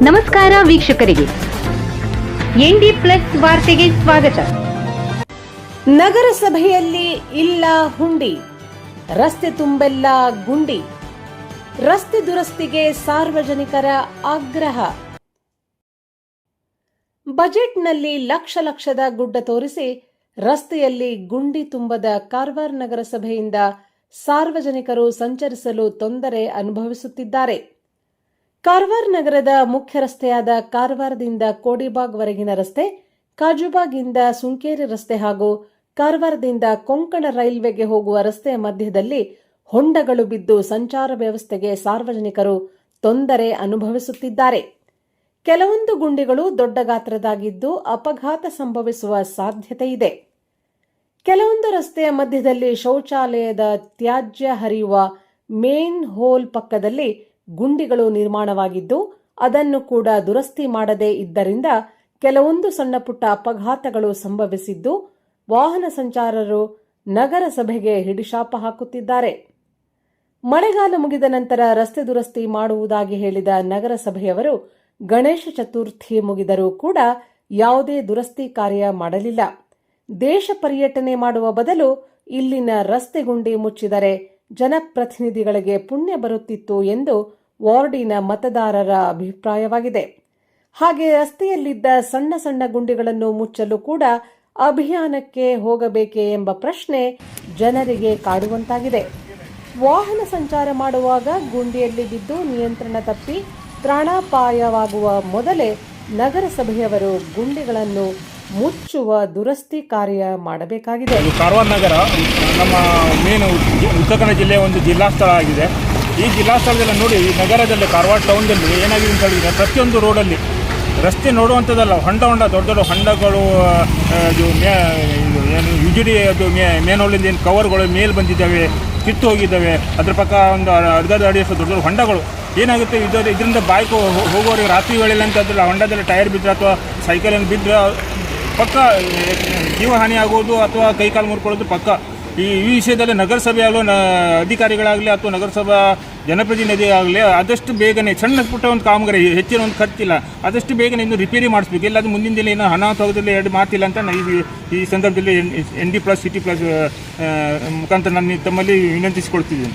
ನಮಸ್ಕಾರ ವೀಕ್ಷಕರಿಗೆ. ND plus ವಾರ್ತೆಗೆ ಸ್ವಾಗತ. ನಗರಸಭೆಯಲ್ಲಿ ಇಲ್ಲ ಹುಂಡಿ, ರಸ್ತೆ ತುಂಬೆಲ್ಲ ಗುಂಡಿ, ರಸ್ತೆ ದುರಸ್ತಿಗೆ ಸಾರ್ವಜನಿಕರ ಆಗ್ರಹ. ಬಜೆಟ್ನಲ್ಲಿ ಲಕ್ಷ ಲಕ್ಷದ ಗುಡ್ಡ ತೋರಿಸಿ ರಸ್ತೆಯಲ್ಲಿ ಗುಂಡಿ ತುಂಬದ ಕಾರವಾರ ನಗರಸಭೆಯಿಂದ ಸಾರ್ವಜನಿಕರು ಸಂಚರಿಸಲು ತೊಂದರೆ ಅನುಭವಿಸುತ್ತಿದ್ದಾರೆ. ಕಾರವಾರ ನಗರದ ಮುಖ್ಯ ರಸ್ತೆಯಾದ ಕಾರವಾರದಿಂದ ಕೋಡಿಬಾಗ್ವರೆಗಿನ ರಸ್ತೆ ಕಾಜುಬಾಗಿಂದ ಸುಂಕೇರಿ ರಸ್ತೆ ಹಾಗೂ ಕಾರವಾರದಿಂದ ಕೊಂಕಣ ರೈಲ್ವೆಗೆ ಹೋಗುವ ರಸ್ತೆಯ ಮಧ್ಯದಲ್ಲಿ ಹೊಂಡಗಳು ಬಿದ್ದು ಸಂಚಾರ ವ್ಯವಸ್ಥೆಗೆ ಸಾರ್ವಜನಿಕರು ತೊಂದರೆ ಅನುಭವಿಸುತ್ತಿದ್ದಾರೆ. ಕೆಲವೊಂದು ಗುಂಡಿಗಳು ದೊಡ್ಡ ಗಾತ್ರದಾಗಿದ್ದು ಅಪಘಾತ ಸಂಭವಿಸುವ ಸಾಧ್ಯತೆ ಇದೆ. ಕೆಲವೊಂದು ರಸ್ತೆಯ ಮಧ್ಯದಲ್ಲಿ ಶೌಚಾಲಯದ ತ್ಯಾಜ್ಯ ಹರಿಯುವ ಮೇನ್ ಹೋಲ್ ಪಕ್ಕದಲ್ಲಿ ಗುಂಡಿಗಳು ನಿರ್ಮಾಣವಾಗಿದ್ದು, ಅದನ್ನು ಕೂಡ ದುರಸ್ತಿ ಮಾಡದೇ ಇದ್ದರಿಂದ ಕೆಲವೊಂದು ಸಣ್ಣಪುಟ್ಟ ಅಪಘಾತಗಳು ಸಂಭವಿಸಿದ್ದು, ವಾಹನ ಸಂಚಾರರು ನಗರಸಭೆಗೆ ಹಿಡಿಶಾಪ ಹಾಕುತ್ತಿದ್ದಾರೆ. ಮಳೆಗಾಲ ಮುಗಿದ ನಂತರ ರಸ್ತೆ ದುರಸ್ತಿ ಮಾಡುವುದಾಗಿ ಹೇಳಿದ ನಗರಸಭೆಯವರು ಗಣೇಶ ಚತುರ್ಥಿ ಮುಗಿದರೂ ಕೂಡ ಯಾವುದೇ ದುರಸ್ತಿ ಕಾರ್ಯ ಮಾಡಲಿಲ್ಲ. ದೇಶ ಪರ್ಯಟನೆ ಮಾಡುವ ಬದಲು ಇಲ್ಲಿನ ರಸ್ತೆ ಗುಂಡಿ ಮುಚ್ಚಿದರೆ ಜನಪ್ರತಿನಿಧಿಗಳಿಗೆ ಪುಣ್ಯ ಬರುತ್ತಿತ್ತು ಎಂದು ವಾರ್ಡಿನ ಮತದಾರರ ಅಭಿಪ್ರಾಯವಾಗಿದೆ. ಹಾಗೆ ರಸ್ತೆಯಲ್ಲಿದ್ದ ಸಣ್ಣ ಸಣ್ಣ ಗುಂಡಿಗಳನ್ನು ಮುಚ್ಚಲು ಕೂಡ ಅಭಿಯಾನಕ್ಕೆ ಹೋಗಬೇಕೇ ಎಂಬ ಪ್ರಶ್ನೆ ಜನರಿಗೆ ಕಾಡುವಂತಾಗಿದೆ. ವಾಹನ ಸಂಚಾರ ಮಾಡುವಾಗ ಗುಂಡಿಯಲ್ಲಿ ಬಿದ್ದು ನಿಯಂತ್ರಣ ತಪ್ಪಿ ಪ್ರಾಣಾಪಾಯವಾಗುವ ಮೊದಲೇ ನಗರಸಭೆಯವರು ಗುಂಡಿಗಳನ್ನು ಮುಚ್ಚುವ ದುರಸ್ತಿ ಕಾರ್ಯ ಮಾಡಬೇಕಾಗಿದೆ. ಕಾರವಾರ ನಗರ, ನಮ್ಮ ಮೇನ್ ಉತ್ತರ ಕನ್ನಡ ಜಿಲ್ಲೆಯ ಒಂದು ಜಿಲ್ಲಾ ಸ್ಥಳ ಆಗಿದೆ. ಈ ಜಿಲ್ಲಾ ಸ್ಥಳದಲ್ಲಿ ನೋಡಿ, ಈ ನಗರದಲ್ಲಿ ಕಾರವಾರ ಟೌನ್ದಲ್ಲಿ ಏನಾಗಿದೆ ಅಂತ ಹೇಳಿದರೆ, ಪ್ರತಿಯೊಂದು ರೋಡಲ್ಲಿ ರಸ್ತೆ ನೋಡುವಂಥದ್ದಲ್ಲ, ಹೊಂಡ ಹೊಂಡ, ದೊಡ್ಡ ದೊಡ್ಡ ಹೊಂಡಗಳು ಇದು ಮೇ, ಇದು ಏನು ಯು ಜಿ ಡಿ ಅದು ಮೇ ಮೇನೋಳಿಂದ ಏನು ಕವರ್ಗಳು ಮೇಲೆ ಬಂದಿದ್ದಾವೆ, ಕಿತ್ತು ಹೋಗಿದ್ದಾವೆ, ಅದ್ರ ಪಕ್ಕ ಒಂದು ಅರ್ಧ ಅಡಿಯಷ್ಟು ದೊಡ್ಡ ದೊಡ್ಡ ಹೊಂಡಗಳು. ಏನಾಗುತ್ತೆ, ಇದು ಇದರಿಂದ ಬೈಕ್ ಹೋಗೋರಿಗೆ ರಾತ್ರಿ ವೇಳೆಯಲ್ಲಿ ಅಂತ ಹೊಂಡದಲ್ಲಿ ಟೈರ್ ಬಿದ್ದರೆ ಅಥವಾ ಸೈಕಲ್ ಏನು ಬಿದ್ದರೆ ಪಕ್ಕ ಜೀವಹಾನಿ ಆಗೋದು ಅಥವಾ ಕೈಕಾಲು ಮುರ್ಕೊಳ್ಳೋದು ಪಕ್ಕ. ಈ ಈ ವಿಷಯದಲ್ಲಿ ನಗರಸಭೆಯಾಗಲೂ ನ ಅಧಿಕಾರಿಗಳಾಗಲಿ ಅಥವಾ ನಗರಸಭಾ ಜನಪ್ರತಿನಿಧಿ ಆಗಲಿ, ಆದಷ್ಟು ಬೇಗನೆ ಸಣ್ಣ ಪುಟ್ಟ ಒಂದು ಕಾಮಗಾರಿ, ಹೆಚ್ಚಿನ ಒಂದು ಖರ್ಚಿಲ್ಲ. ಆದಷ್ಟು ಬೇಗನೆ ಇನ್ನು ರಿಪೇರಿ ಮಾಡಿಸ್ಬೇಕು. ಇಲ್ಲಾಂದ್ರೆ ಮುಂದಿನ ದಿನ ಏನೋ ಹಣ ತಗೋದಲ್ಲಿ ಎರಡು ಮಾತಿಲ್ಲ ಅಂತ ನಾನು ಈ ಈ ಸಂದರ್ಭದಲ್ಲಿ N D plus city plus ಮುಖಾಂತರ ನಾನು ತಮ್ಮಲ್ಲಿ ವಿನಂತಿಸಿಕೊಳ್ತಿದ್ದೀನಿ.